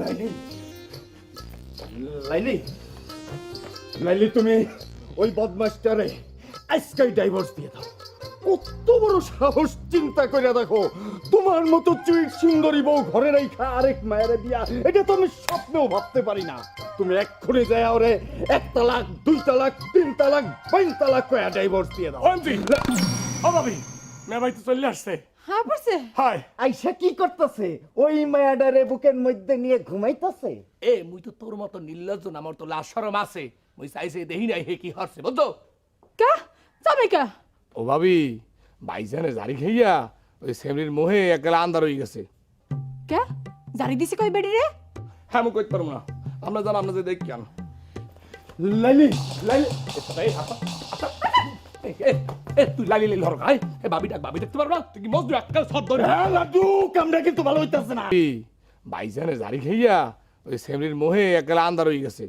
লাইলি। লাইলি। লাইলি, তুমি ওই বদমাসটারে আজকাই ডাইভোর্স দিয়ে দাও। কত বড় সাহস চিন্তা করে দেখো, তোমার মতো চুইট সুন্দরী বউ ঘরে রেখা আরেক মায়ের বিয়া এটা তো আমি স্বপ্নেও ভাবতে পারি না। তুমি এক্ষুনি যায় ওরে এক তালাক, দুই তালাক, তিন তালাক বাইন তালাক করে ডাইভোর্স দিয়ে দাও। অঞ্জি ও ভাবি মেয়ে ভাই তো চলে আসছে। হ্যাঁ পড়ছে। হাই। আইসা কি করতেছে? ওই মায়াডারে বুকের মধ্যে নিয়ে ঘুমাইতেছে? এ মুই তো তোর মতো নির্লজ্জ না আমার তো লাশ সরম আছে। মুই চাইছে দেহি নাই হে কি হরছে বুঝছ? কে? যাবে কে? ও ভাবি ভাইজানে জারি খাইয়া ওই সেমরির মোহে একলা আন্দার হয়ে গেছে। কে? জারি দিছি কই বেডি রে? হ্যাঁ মুই কইতে পারব না। আমরা জানো আমরা যে দেখ কেন। লাইলি লাইলি। এই হাতা হাতা। এ, এ, এ, তুই লালি লালি হর গাই এ ভাবি ডাক ভাবি দেখতে পারবা? তুই কি মজদু এককাল সব ধরে? হ্যাঁ লাড্ডু কামড়া কিন্তু ভালো হইতাছে না। ভাইজানে জারি খাইয়া ওই সেমরির মোহে একলা আন্দার হয়ে গেছে।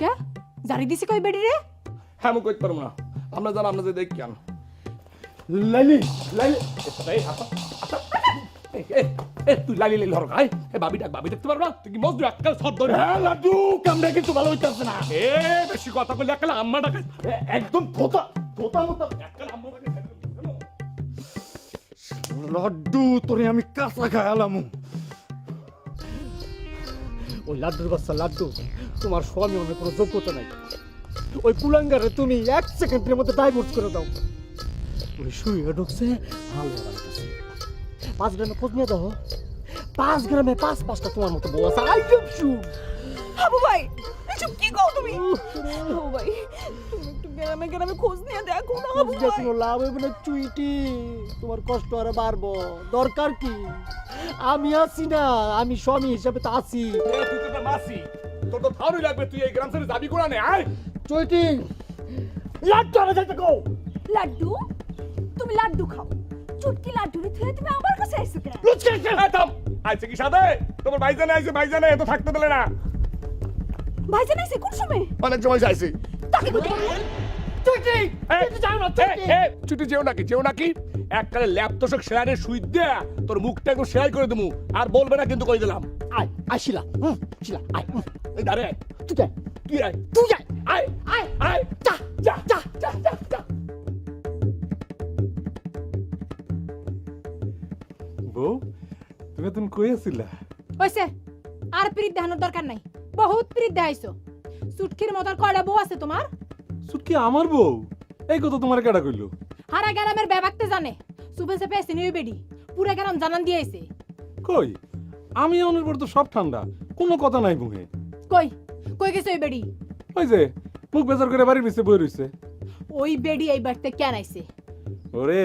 কে? জারি দিছি কই বেডি রে? হ্যাঁ মুই কইতে পারব না। আমরা জানো আমরা যে দেখ কেন লাইলি লাইলি এই হাতা হাতা। এ, এ, এ, তুই লালি লালি হর গাই এ ভাবি ডাক ভাবি দেখতে পারবা? তুই কি মজদু এককাল সব ধরে? হ্যাঁ লাড্ডু কামড়া কিন্তু ভালো হইতাছে না। এ বেশি কথা বললে একলা আম্মা ডাকে একদম মতো ডাকে লাড্ডু তোরে আমি কাঁচা খায়ালাম ওই লাড্ডুর বাচ্চা লাড্ডু তোমার স্বামী অনেক কোনো যোগ্যতা নাই। ওই কুলাঙ্গারে তুমি এক সেকেন্ডের মধ্যে ডাইভোর্স করে দাও। ওই শুয়ে ঢুকছে ভালো পাঁচ গ্রামে খোঁজ নিয়ে দাও পাঁচ গ্রামে পাঁচ পাঁচটা তোমার মতো বউ আছে। আই এম শিওর হাবু ভাই কি কও তুমি? হাবু ভাই তুমি একটু গ্রামে গ্রামে খোঁজ নিয়ে দেখো না বুঝলে ভাই কোনো লাভ হবে না চুইটি। তোমার কষ্ট আরও বাড়বো। দরকার কি? আমি আছি না আমি স্বামী হিসাবে তো আছি। তুই তো মাসি তোর তো থাউরি লাগবে তুই এই গ্রাম ছেড়ে যাবি কোনা নে আয়। চুইটি লাড্ডু আরে কও। লাড্ডু? তুমি লাড্ডু খাও। চুটকি লাড্ডু রে থুয়ে তুমি আমার কাছে আইছো কেন? লুচকে আইছে কি সাথে? তোমার ভাইজানে আইছে ভাইজানে এত থাকতে দিলে না। ভাইজান আইছে কোন সময়? অনেক সময় আইছে তাকে এই, এই, ছুটি যেও নাকি যেও নাকি? এককালে সুই দেয়া তোর মুখটা একটু সেলাই করে দেবো আর বলবে না কিন্তু কই দিলাম আয় হুম শিলা। আয় এই দাঁড়ে। আয় তুই যাই তুই আয়? তুই যাই আয় আয় আয়। যা যা যা যা যা যা। বউ তুমি তুমি কই আছিলা? হইছে। আর পিরিত দেখানোর দরকার নাই। বহুত পিরিত দেখাইছো। সুটকির মতন কয়টা বউ আছে তোমার? সুটকি আমার বউ? এই কথা তোমার কেডা কইলো? হারা গ্রামের ব্যাপাকতে জানে সুবে সে পেয়েছে নিয়ে বেডি পুরা গ্রাম জানান দিয়েছে কই? আমি অনের পর তো সব ঠান্ডা কোনো কথা নাই মুখে। কই? কই গেছে ওই বেডি? ওই যে মুখ বেজার করে বাড়ির পিছে বই রইছে। ওই বেডি এই বাড়িতে কেন আইছে? ওরে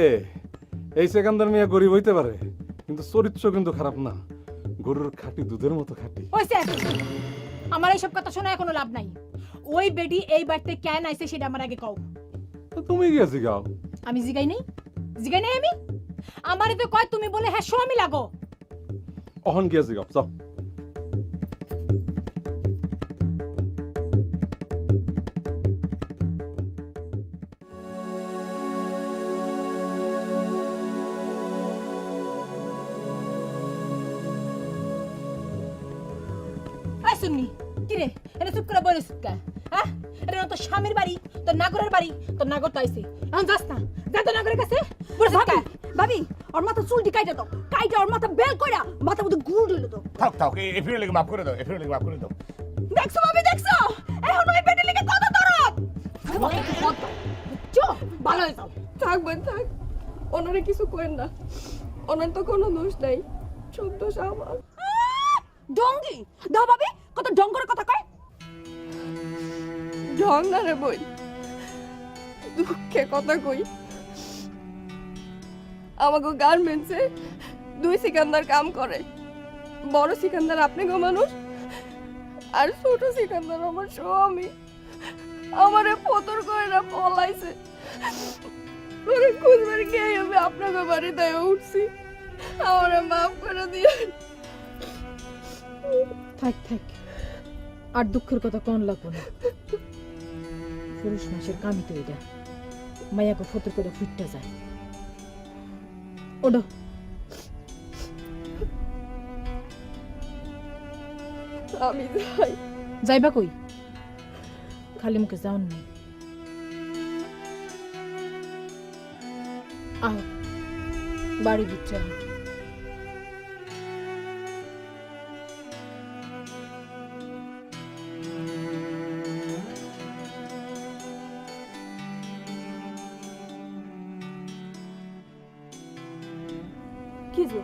এই সেকান্দার মিয়া গরিব হইতে পারে কিন্তু চরিত্র কিন্তু খারাপ না। গরুর খাঁটি দুধের মতো খাঁটি। হইছে। আমার এইসব কথা শোনা কোনো লাভ নাই। ওই বেডি এই বাড়িতে কেন আইছে সেটা আমার আগে কও। তো তুমি গিয়েছি গাও আমি জিগাই নাই? জিগাই নাই আমি? আমারে তো কয় তুমি বলে হ্যাঁ আমি লাগো। অহন গিয়েছি গাও যাও। শুননি? কি রে? এটা চুপ করে বলে সুটকা হ্যাঁ? এটা তোর স্বামীর বাড়ি তোর নাগরের বাড়ি তোর নাগর তো আইছে। এখন যাস না। যা তো নাগরের কাছে। বলে সুটকা ভাবি ওর মাথা চুলটি কাইটা দাও। কাইটা ওর মাথা বেল কইরা মাথা মধ্যে গুড় হইল তো থাক থাক এই এফিরে লেগে মাফ করে দাও এফিরে লেগে মাফ করে দাও। দেখছ ভাবি দেখছ? এখন ওই পেটে লেগে কত দরদ? চো ভালো হয়ে যাও। থাকবেন থাক। ওনারে কিছু করেন না। ওনার তো কোনো দোষ নাই। সব দোষ আমার। ডঙ্গি দাও ভাবি কত ডং করে কথা কয়? ঢং না রে বই দুঃখে কথা কই। আমাকে গার্মেন্টসে দুই সিকান্দার কাম করে, বড় সিকান্দার আপনি গো মানুষ, আর ছোট সিকান্দার আমার স্বামী। আমারে ফতর করে না পলাইছে। ওরে খুঁজবার গিয়ে আমি আপনাকে বাড়িতে উঠছি। আমারে মাফ করে দিয়ে থাক থাক। আর দুঃখের কথা কোন লাগবো না। পুরুষ মাসের কামি তো এটা। মায়াকে ফতর করে ফুটতে যায়। ওডো আমি যাই। যাইবা কই? খালি মুখে যাওন নেই আহ বাড়ি দিচ্ছে কি যো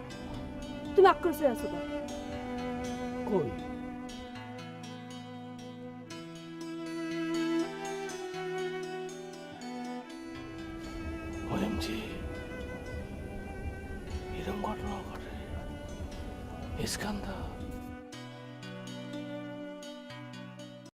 তুমি আক্রোশে আছো কেন? কই? ঘটনা ঘটে। ইস্কান্দার।